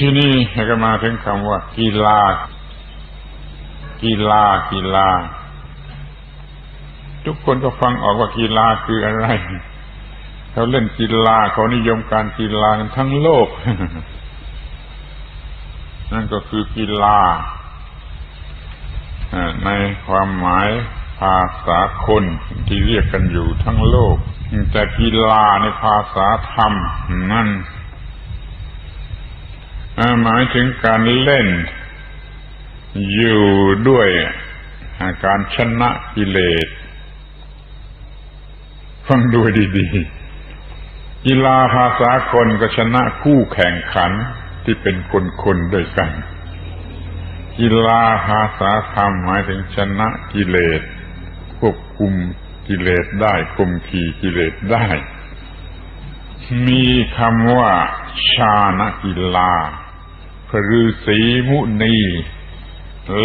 ที่นี่ก็มาถึงคำว่า กีฬา กีฬา กีฬา ทุกคนก็ฟังออกว่ากีฬาคืออะไรเขาเล่นกีฬาเขานิยมการกีฬากันทั้งโลก นั่นก็คือกีฬาในความหมายภาษาคนที่เรียกกันอยู่ทั้งโลก แต่กีฬาในภาษาธรรมนั่น หมายถึงการเล่น อยู่ด้วยการชนะกิเลสฟังดูดีๆกีฬาภาษาคนก็ชนะคู่แข่งขันที่เป็นคนๆด้วยกันกีฬาภาษาธรรมหมายถึงชนะกิเลสควบคุมกิเลสได้คุมขี่กิเลสได้ มีคำว่าชาณกีฬา ฤาษีมุนี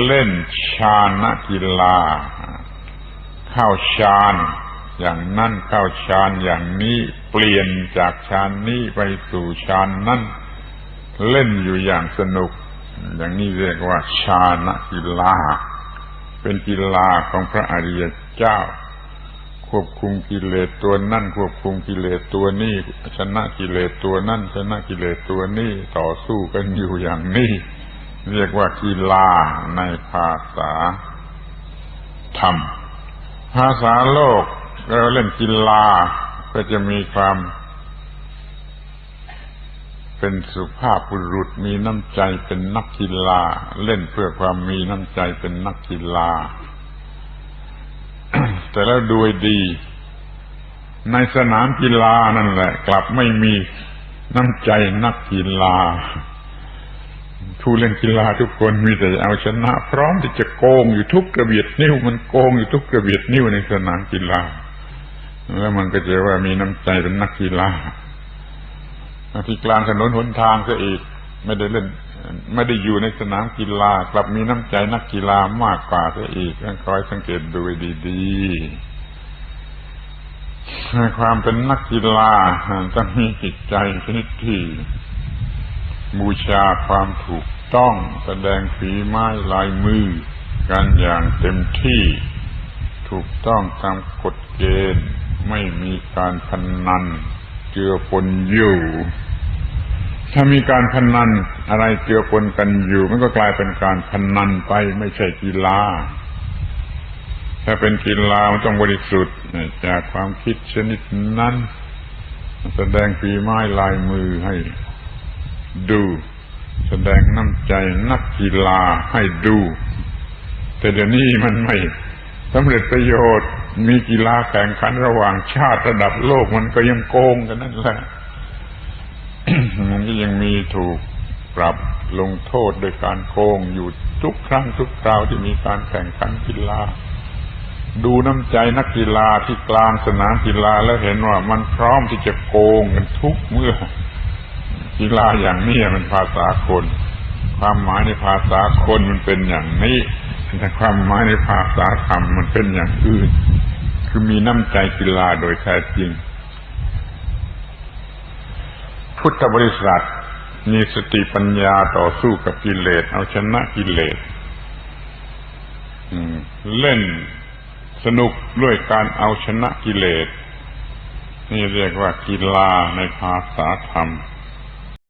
เล่นชาณกีฬา เข้าฌานอย่างนั่นเข้าฌานอย่างนี้เปลี่ยนจากฌานนี้ไปสู่ฌานนั้นเล่นอยู่อย่างสนุก อย่างนี้เรียกว่า ชาณกีฬา เป็นกีฬาของพระอริยเจ้า ควบคุมกิเลสตัวนั่นควบคุมกิเลสตัวนี้ชนะกิเลสตัวนั่นชนะกิเลสตัวนี้ต่อสู้กันอยู่อย่างนี้เรียกว่ากีฬาในภาษาธรรม ภาษาโลกเราเล่นกีฬาก็จะมีความ เป็นสุภาพบุรุษมีน้ำใจเป็นนักกีฬา เล่นเพื่อความมีน้ำใจเป็นนักกีฬา แต่แล้วดูดี ในสนามกีฬานั่นแหละ กลับไม่มีน้ำใจนักกีฬาผู้เล่นกีฬาทุกคนมีแต่เอาชนะ พร้อมที่จะโกงอยู่ทุกกระเบียดนิ้ว มันโกงอยู่ทุกกระเบียดนิ้วในสนามกีฬา แล้วมันก็จะว่ามีน้ำใจเป็นนักกีฬาที่กลางถนนหนทางซะอีก ไม่ได้เล่น ไม่ได้อยู่ในสนามกีฬากลับมีน้ำใจนักกีฬามากกว่าซะอีกต้องคอยสังเกตดูดีๆความเป็นนักกีฬาต้องมีจิตใจชนิดที่บูชาความถูกต้องแสดงฝีไม้ลายมือ กันอย่างเต็มที่ถูกต้องตามกฎเกณฑ์ไม่มีการพนนัน เจือปนอยู่ ถ้ามีการพนนันอะไรเจือปนกันอยู่ มันก็กลายเป็นการพนนันไปไม่ใช่กีฬา ถ้าเป็นกีฬามันต้องบริสุทธิ์จากความคิดชนิดนั้น แสดงฝีไม้ลายมือให้ดู แสดงน้ำใจนักกีฬาให้ดู แต่เดี๋ยวนี้มันไม่สำเร็จประโยชน์ มีกีฬาแข่งขันระหว่างชาติระดับโลกมันก็ยังโกงกันนั่นแหละ ยังมีถูกปรับลงโทษโดยการโกงอยู่ทุกครั้งทุกคราวที่มีการแข่งขันกีฬา ดูน้ำใจนักกีฬาที่กลางสนามกีฬาแล้วเห็นว่ามันพร้อมที่จะโกงกันทุกเมื่อ กีฬาอย่างนี้มันภาษาคน ความหมายในภาษาคนมันเป็นอย่างนี้แต่ความหมายในภาษาธรรมมันเป็นอย่างอื่น คือมีน้ำใจกีฬาโดยแท้จริง พุทธบริษัท มีสติปัญญาต่อสู้กับกิเลส เอาชนะกิเลสเล่นสนุกด้วยการเอาชนะกิเลส นี่เรียกว่ากีฬาในภาษาธรรม